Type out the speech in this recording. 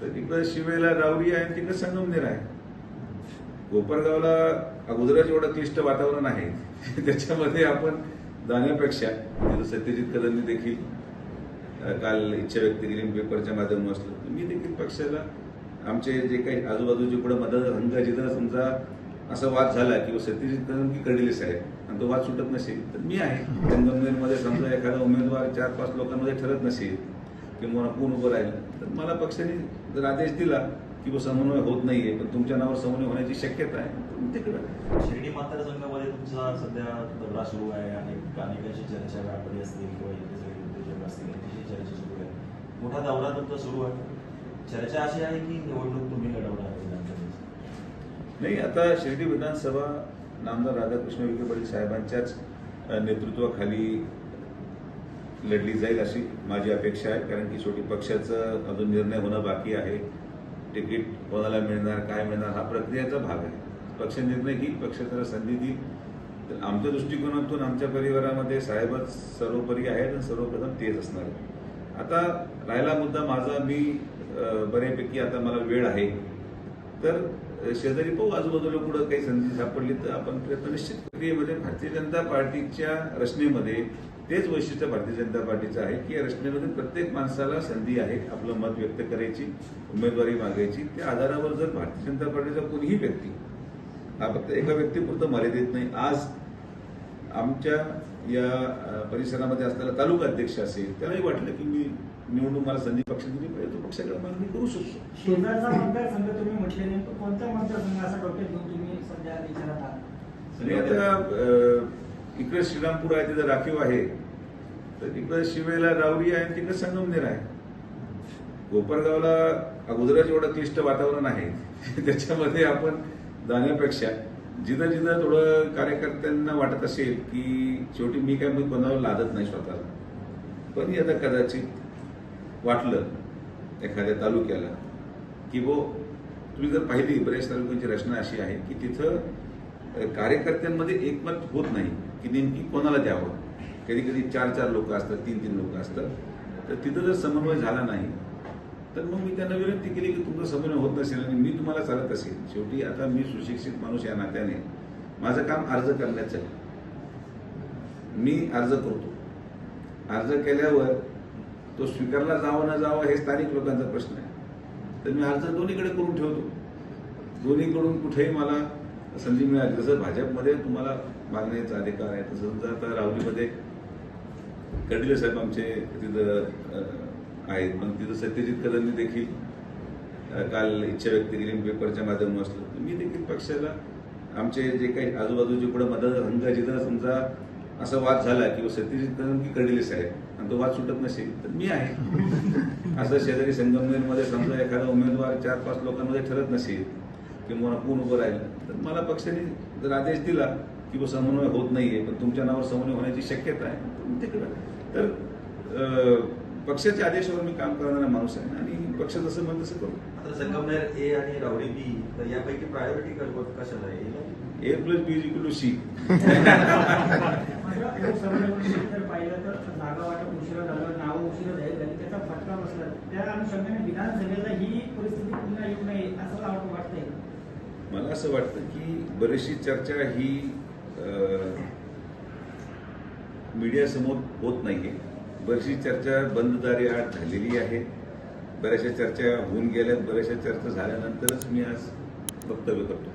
तर तिकडं शिवेला रावरी आहे आणि तिकडं संगमनेर आहे. कोपरगावला अगोदरच एवढं क्लिष्ट वातावरण आहे. त्याच्यामध्ये आपण जाण्यापेक्षा तिथं सत्यजित कदमनी देखील काल इच्छा व्यक्त केली पेपरच्या माध्यमातून असलं तर मी देखील पक्षाला आमचे जे काही आजूबाजूचे कुठं मतदारसंघ जिथं समजा असा वाद झाला किंवा सत्यजित कदम की कडीले साहेब आणि तो वाद सुटत नसेल तर मी आहे. संगमनेरमध्ये समजा एखादा उमेदवार चार पाच लोकांमध्ये ठरत नसेल किंवा कोण उभं राहिलं? तर मला पक्षाने जर आदेश दिला की बुवा समन्वय होत नाहीये पण तुमच्या नावावर समन्वय होण्याची शक्यता आहे तिकडं शिर्डी मतदारसंघामध्ये तुमचा सध्या दौरा सुरू आहे अनेक अनेकांशी चर्चा व्यापारी असतील किंवा इथे सगळे उद्योजक असतील यांच्याशी चर्चा सुरू आहे. मोठा दौरा तुमचा सुरू आहे. चर्चा अशी आहे की निवडणूक तुम्ही लढवणार नाही आता शिर्डी विधानसभा नामदार राधाकृष्ण विखे पाटील साहेबांच्याच नेतृत्वाखाली लढली जाईल अशी माझी अपेक्षा आहे. कारण की शेवटी पक्षाचं अजून निर्णय होणं बाकी आहे. तिकीट कोणाला मिळणार काय मिळणार हा प्रक्रियेचा भाग आहे. पक्ष निर्णय घेईल पक्ष त्याला संधी देईल. तर आमच्या दृष्टिकोनातून आमच्या परिवारामध्ये साहेबच सर्वोपरी आहेत आणि सर्वप्रथम तेच असणार आहे. आता राहिला मुद्दा माझा. मी बऱ्यापैकी आता मला वेळ आहे. तर शेजारी पाहू. आजूबाजूला कुठं काही संधी सापडली तर आपण प्रयत्न निश्चित प्रक्रियेमध्ये भारतीय जनता पार्टीच्या रचनेमध्ये तेच वैशिष्ट्य भारतीय जनता पार्टीचं आहे की या रचनेमध्ये प्रत्येक माणसाला संधी आहे आपलं मत व्यक्त करायची उमेदवारी मागायची. त्या आधारावर जर भारतीय जनता पार्टीचा कोणीही व्यक्ती हा फक्त एका व्यक्तीपुरतं मर्यादित नाही. आज आमच्या या परिसरामध्ये असलेला तालुका अध्यक्ष असेल त्यालाही वाटलं की मी निवडून मला संधी पक्ष दिली पाहिजे तो पक्षाकडे मागणी करू शकतो. शेजारचा मतदारसंघ तुम्ही म्हटले नेमकं कोणता मतदारसंघ असा डोक्यात घेऊन तुम्ही सध्या विचारात आहात? आणि आता इकडे श्रीरामपूर आहे तिथं राखीव आहे. तर तिकडे शिवेला रावरी आहे आणि तिकडे संगमनेर आहे. कोपरगावला अगोदरच एवढं क्लिष्ट वातावरण आहे. त्याच्यामध्ये आपण जाण्यापेक्षा जिथं जिथं थोडं कार्यकर्त्यांना वाटत असेल की शेवटी मी काय मग कोणावर लादत नाही स्वतःला. पण आता कदाचित वाटलं एखाद्या तालुक्याला की वो तुम्ही जर पाहिली बरेच तालुक्यांची रचना अशी आहे की तिथं कार्यकर्त्यांमध्ये एकमत होत नाही की नेमकी कोणाला द्यावं. कधी कधी चार चार लोक असतात तीन तीन लोक असतात. तर तिथं जर समन्वय झाला नाही तर मग मी त्यांना विनंती केली की तुमचा समन्वय होत नसेल आणि मी तुम्हाला चालत असेल. शेवटी आता मी सुशिक्षित माणूस या नात्याने. माझं काम अर्ज करण्याचं आहे. मी अर्ज करतो. अर्ज केल्यावर तो स्वीकारला जावा न जावा हे स्थानिक लोकांचा प्रश्न आहे. तर मी अर्ज दोन्हीकडे करून ठेवतो. दोन्हीकडून कुठेही मला संधी मिळाली. जसं भाजपमध्ये तुम्हाला मागण्याचा अधिकार आहे. तसं जर आता राहुलीमध्ये कडले साहेब आमचे तिथं आहेत. मग तिथं सत्यजित कदमनी देखील काल इच्छा व्यक्त केली. पेपरच्या माध्यमातून असलं तर मी देखील पक्षाला आमचे जे काही आजूबाजूचे कुठं मतदारसंघ जिथं समजा असा वाद झाला किंवा सत्यजित कदम की कडले साहेब आणि तो वाद सुटत नसेल तर मी आहे. असं शेजारी संगमनेरमध्ये समजा एखादा उमेदवार चार पाच लोकांमध्ये ठरत नसेल किंवा कोण उभं राहिलं. तर मला पक्षाने जर आदेश दिला की बुवा समन्वय होत नाहीये पण तुमच्या नावावर समन्वय होण्याची शक्यता आहे तिकडं तर पक्षाच्या आदेशावर मी काम करणारा माणूस आहे आणि पक्ष जसं म्हणत तसं करू. आता संगमनेर ए आणि रावडी बी तर यापैकी प्रायोरिटी कशाला आहे? A plus B equal to C पाहिलं तर जागा वाटप उशिरा झालं नावं उशिरा जाहीर झाली त्याचा फटका बसला त्या अनुषंगाने विधानसभेला ही परिस्थिती पुन्हा येऊ नये असं वाटतंय मला असं वाटतं की बरीचशी चर्चा ही मीडियासमोर होत नाही आहे बरीचशी चर्चा बंददारी आड झालेली आहे. बऱ्याचशा चर्चा होऊन गेल्यात. बऱ्याचशा चर्चा झाल्यानंतरच मी आज वक्तव्य करतो.